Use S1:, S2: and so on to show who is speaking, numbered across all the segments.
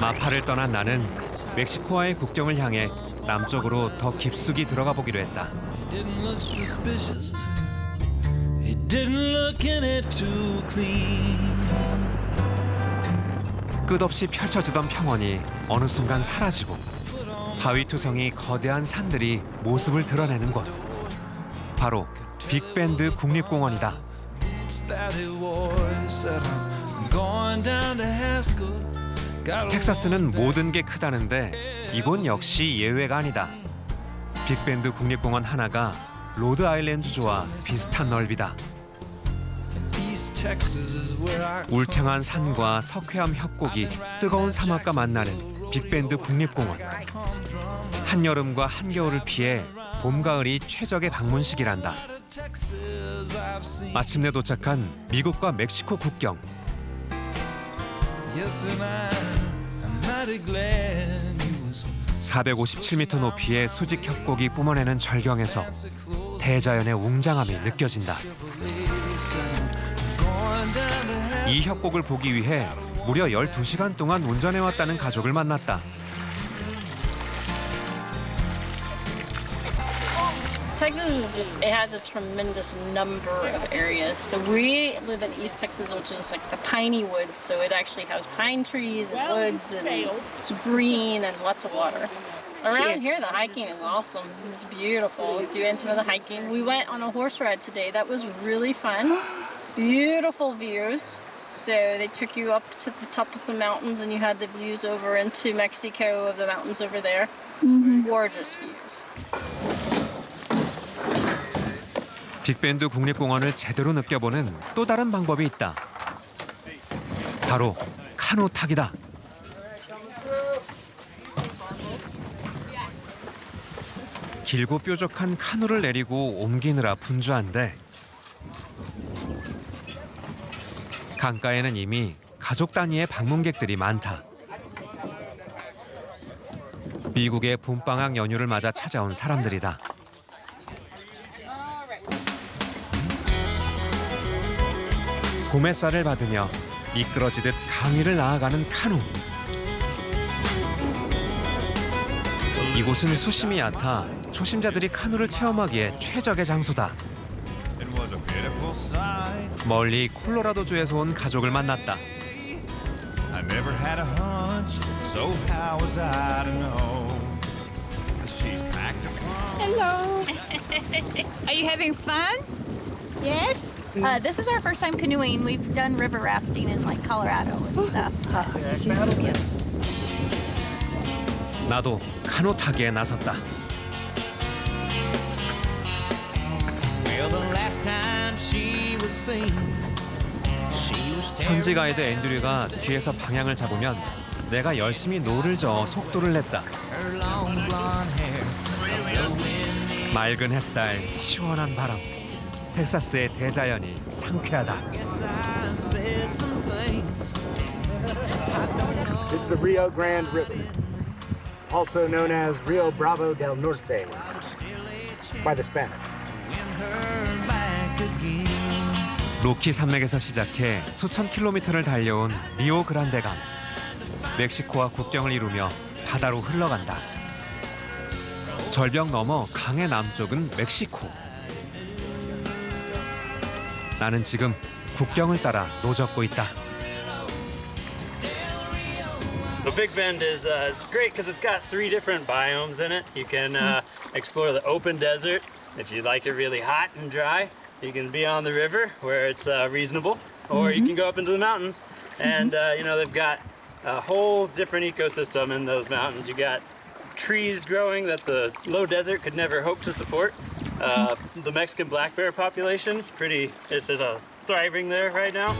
S1: 마파를 떠난 나는 멕시코와의 국경을 향해 남쪽으로 더 깊숙이 들어가 보기로 했다.
S2: didn't look suspicious. He didn't look in it too clean.
S1: 끝없이 펼쳐지던 평원이 어느 순간 사라지고 바위 투성이 거대한 산들이 모습을 드러내는 곳. 바로 빅밴드 국립공원이다.
S2: What's that it was? Said I'm going down to Haskell.
S1: 텍사스는 모든 게 크다는데 이곳 역시 예외가 아니다. 빅밴드 국립공원 하나가 로드 아일랜드주와 비슷한 넓이다. 울창한 산과 석회암 협곡이 뜨거운 사막과 만나는 빅밴드 국립공원. 한여름과 한겨울을 피해 봄 가을이 최적의 방문 시기란다. 마침내 도착한 미국과 멕시코 국경. 457m 높이의 수직 협곡이 뿜어내는 절경에서 대자연의 웅장함이 느껴진다. 이 협곡을 보기 위해 무려 12시간 동안 운전해 왔다는 가족을 만났다.
S3: Texas is just, it has a tremendous number of areas. So we live in East Texas, which is like the piney woods. So it actually has pine trees and woods and it's green and lots of water. Around here, the hiking is awesome. It's beautiful. Doing some of the hiking. We went on a horse ride today. That was really fun. Beautiful views. So they took you up to the top of some mountains and you had the views over into Mexico of the mountains over there. Mm-hmm. Gorgeous views.
S1: 빅밴드 국립공원을 제대로 느껴보는 또 다른 방법이 있다. 바로 카누 타기다. 길고 뾰족한 카누를 내리고 옮기느라 분주한데 강가에는 이미 가족 단위의 방문객들이 많다. 미국의 봄방학 연휴를 맞아 찾아온 사람들이다. 봄 햇살을 받으며 미끄러지듯 강위를 나아가는 카누. 이곳은 수심이 얕아 초심자들이 카누를 체험하기에 최적의 장소다. 멀리 콜로라도주에서 온 가족을 만났다.
S4: I never had a hunch, so how was I to know? She packed a punch.
S5: Hello. Are you having fun? Yes.
S6: Uh, this is our first time canoeing. We've done river rafting in like Colorado and stuff.
S1: 나도 카누 타기에 나섰다.
S2: Well, the last time she was seen, she was
S1: 현지 가이드 앤드류가 뒤에서 방향을 잡으면 내가 열심히 노를 저어 속도를 냈다.
S2: her long blonde hair. blowing in
S1: 맑은 햇살, 시원한 바람. 텍사스의 대자연이 상쾌하다.
S7: It's the Rio Grande River, also known as Rio Bravo del Norte by the Spanish.
S1: 로키 산맥에서 시작해 수천 킬로미터를 달려온 리오 그란데강. 멕시코와 국경을 이루며 바다로 흘러간다. 절벽 너머 강의 남쪽은 멕시코. 나는 지금 국경을 따라 노젓고 있다.
S8: The Big Bend is uh, it's great because it's got three different biomes in it. You can uh, explore the open desert if you like it really hot and dry. You can be on the river where it's uh, reasonable, or you can go up into the mountains, and uh, you know they've got a whole different ecosystem in those mountains. You got trees growing that the low desert could never hope to support. Uh, the Mexican black bear population is pretty. It's just a thriving there right now.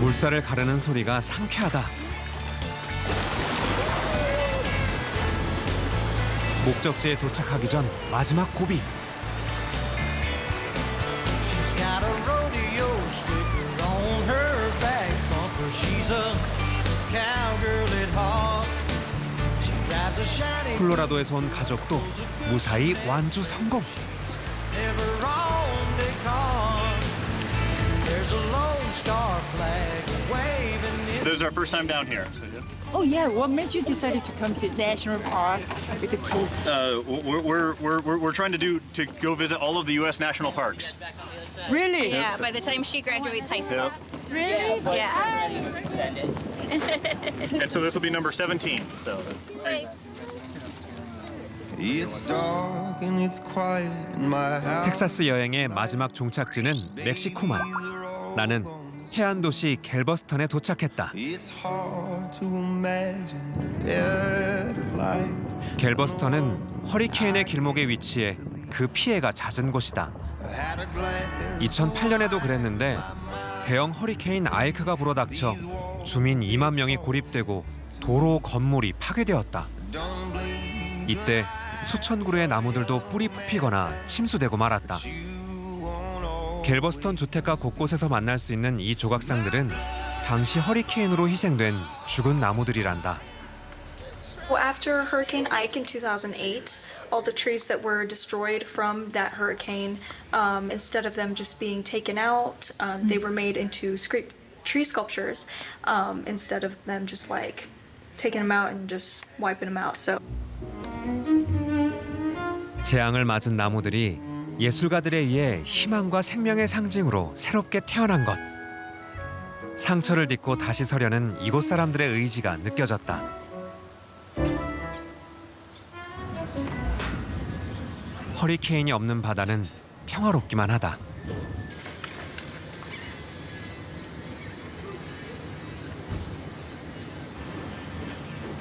S1: 물살을 가르는 소리가 상쾌하다. 목적지에 도착하기 전 마지막 고비. 콜로라도에서 온 가족도 무사히 완주 성공.
S2: never owned a car. There's a lone star flag waving in
S9: This is our first time down here. So, yeah.
S5: Oh yeah, what made you decide to come to national park with the kids?
S9: uh, we're, we're, we're, we're, we're trying to do to go visit all of the U.S. national parks.
S5: Really?
S6: Yeah, by the time she graduates high school.
S9: Yeah.
S5: Really?
S6: Yeah.
S9: And so this will be number 17. So.
S10: It's
S1: 텍사스 여행의 마지막 종착지는 멕시코만. 나는 해안 도시 갤버스턴에 도착했다. 갤버스턴은 허리케인의 길목에 위치해 그 피해가 잦은 곳이다.
S10: I had a glass
S1: 2008년에도 그랬는데 대형 허리케인 아이크가 불어닥쳐 주민 2만 명이 고립되고 도로 건물이 파괴되었다. 이때 수천 그루의 나무들도 뿌리 뽑히거나 침수되고 말았다. 갤버스턴 주택가 곳곳에서 만날 수 있는 이 조각상들은 당시 허리케인으로 희생된 죽은 나무들이란다.
S11: Well, after Hurricane Ike in 2008, all the trees that were destroyed from that hurricane, um, instead of them just being taken out, um, they were made into scrape tree sculptures um, instead of them just like taking them out and just wiping them out. So.
S1: 재앙을 맞은 나무들이 예술가들에 의해 희망과 생명의 상징으로 새롭게 태어난 것. 상처를 딛고 다시 서려는 이곳 사람들의 의지가 느껴졌다. 허리케인이 없는 바다는 평화롭기만 하다.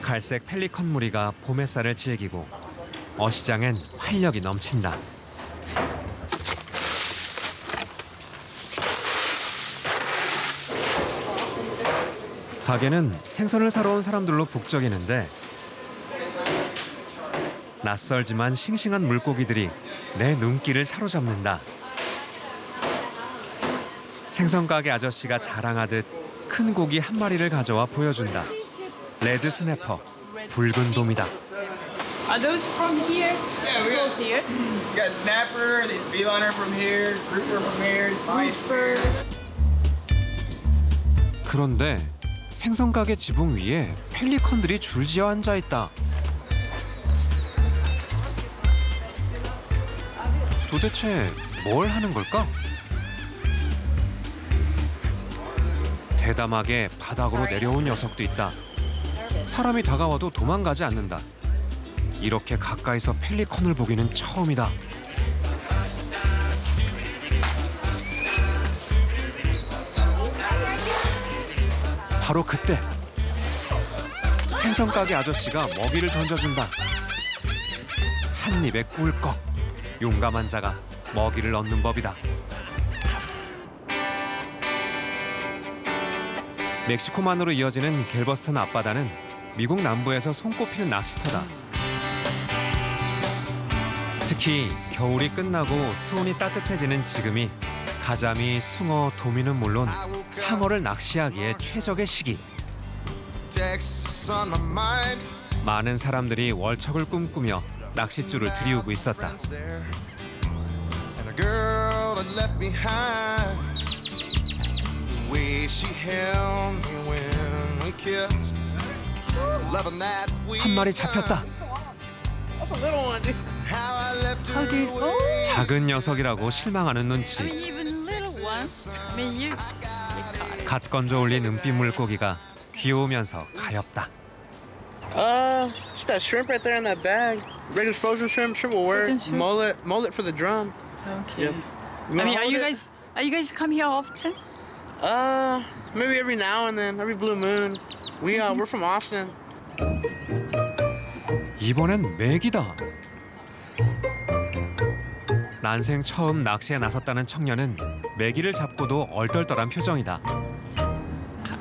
S1: 갈색 펠리컨 무리가 봄 햇살을 즐기고 어시장엔 활력이 넘친다. 가게는 생선을 사러 온 사람들로 북적이는데 낯설지만 싱싱한 물고기들이 내 눈길을 사로잡는다. 생선 가게 아저씨가 자랑하듯 큰 고기 한 마리를 가져와 보여준다. 레드 스냅퍼, 붉은 돔이다.
S5: Are those from here?
S12: Yeah, we got,
S5: Those here?
S12: we got snapper, there's beeliner from here, grouper from here, vice here.
S1: 그런데 생선 가게 지붕 위에 펠리컨들이 줄지어 앉아 있다. 도대체 뭘 하는 걸까? 대담하게 바닥으로 내려온 녀석도 있다. 사람이 다가와도 도망가지 않는다. 이렇게 가까이서 펠리컨을 보기는 처음이다. 바로 그때 생선 가게 아저씨가 먹이를 던져준다. 한 입에 꿀꺽 용감한 자가 먹이를 얻는 법이다. 멕시코만으로 이어지는 갤버스턴 앞바다는 미국 남부에서 손꼽히는 낚시터다. 특히 겨울이 끝나고 수온이 따뜻해지는 지금이 가자미, 숭어, 도미는 물론 상어를 낚시하기에 최적의 시기. 많은 사람들이 월척을 꿈꾸며 낚싯줄을 들이우고 있었다. 한 마리 잡혔다.
S10: How
S5: do you? Oh,
S1: 작은 녀석이라고 실망하는
S5: I mean,
S1: 눈치.
S5: even little ones. I mean, you. You caught it.
S1: 갓 건져 올린 은빛 물고기가 귀여우면서 가엽다.
S12: Uh, just that shrimp right there in that bag. Regular frozen shrimp, shrimp will work.
S5: Frozen shrimp?
S12: Mullet, mullet for the drum.
S5: Okay.
S12: Yep.
S5: I mean, are you guys? Are you guys come here often?
S12: Uh, maybe every now and then, every blue moon. We uh, we're from Austin.
S1: 이번엔 맥이다. 난생 처음 낚시에 나섰다는 청년은 메기를 잡고도 얼떨떨한 표정이다.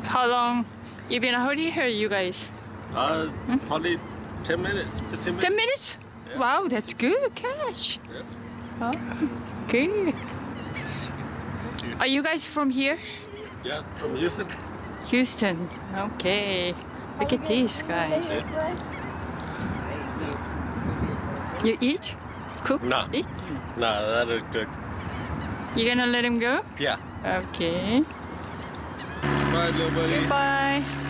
S5: How long you been already here, you guys?
S9: Uh, probably 10 minutes, 15
S5: Ten minutes. Wow, that's good catch. Oh, good. Are you guys from here?
S9: Yeah, from Houston.
S5: Houston. Okay. Look at these guys. You eat? cook?
S9: No.
S5: Eat?
S9: No, that is good.
S5: You gonna let him go?
S9: Yeah.
S5: Okay.
S9: Bye, little buddy.
S5: Goodbye.